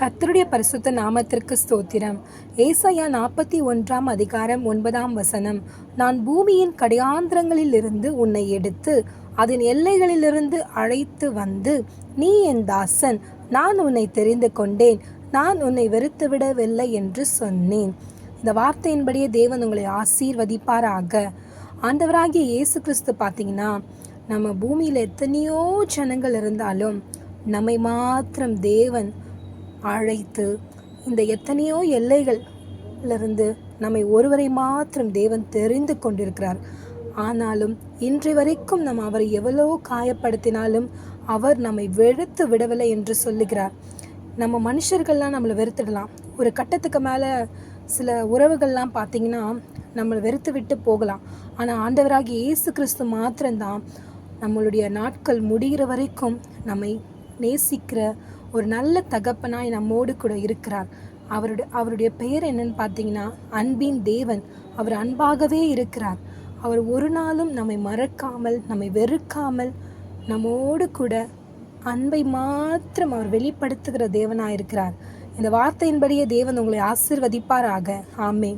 கத்தருடைய பரிசுத்த நாமத்திற்கு ஸ்தோத்திரம். ஏசாயா நாற்பத்தி ஒன்றாம் அதிகாரம் ஒன்பதாம் வசனம். நான் பூமியின் கடையாந்திரங்களிலிருந்து உன்னை எடுத்து அதன் எல்லைகளிலிருந்து அழைத்து வந்து நீ என் தாசன் நான் உன்னை தெரிந்து கொண்டேன் நான் உன்னை வெறுத்துவிடவில்லை என்று சொன்னேன். இந்த வார்த்தையின்படியே தேவன் உங்களை ஆசீர்வதிப்பாராக. ஆண்டவராகிய இயேசு கிறிஸ்து பார்த்தீங்கன்னா நம்ம பூமியில் எத்தனையோ ஜனங்கள் இருந்தாலும் நம்மை மாத்திரம் தேவன் அழைத்து இந்த எத்தனையோ எல்லைகளிலிருந்து நம்மை ஒருவரை மாத்திரம் தேவன் தெரிந்து கொண்டிருக்கிறார். ஆனாலும் இன்றை வரைக்கும் நம்ம அவரை எவ்வளோ காயப்படுத்தினாலும் அவர் நம்மை வெறுத்து விடவில்லை என்று சொல்லுகிறார். நம்ம மனுஷர்கள்லாம் நம்மளை வெறுத்துடலாம். ஒரு கட்டத்துக்கு மேலே சில உறவுகள்லாம் பார்த்தீங்கன்னா நம்மளை வெறுத்து விட்டு போகலாம். ஆனால் ஆண்டவராகி இயேசு கிறிஸ்து மாத்திரம்தான் நம்மளுடைய நாட்கள் முடிகிற வரைக்கும் நம்மை நேசிக்கிற ஒரு நல்ல தகப்பனாய் நம்மோடு கூட இருக்கிறார். அவருடைய அவருடைய பெயர் என்னன்னு பார்த்தீங்கன்னா அன்பின் தேவன். அவர் அன்பாகவே இருக்கிறார். அவர் ஒரு நாளும் நம்மை மறக்காமல் நம்மை வெறுக்காமல் நம்மோடு கூட அன்பை மாத்திரம் அவர் வெளிப்படுத்துகிற தேவனாக இருக்கிறார் இந்த வார்த்தையின்படியே தேவன் உங்களை ஆசிர்வதிப்பாராக. ஆமே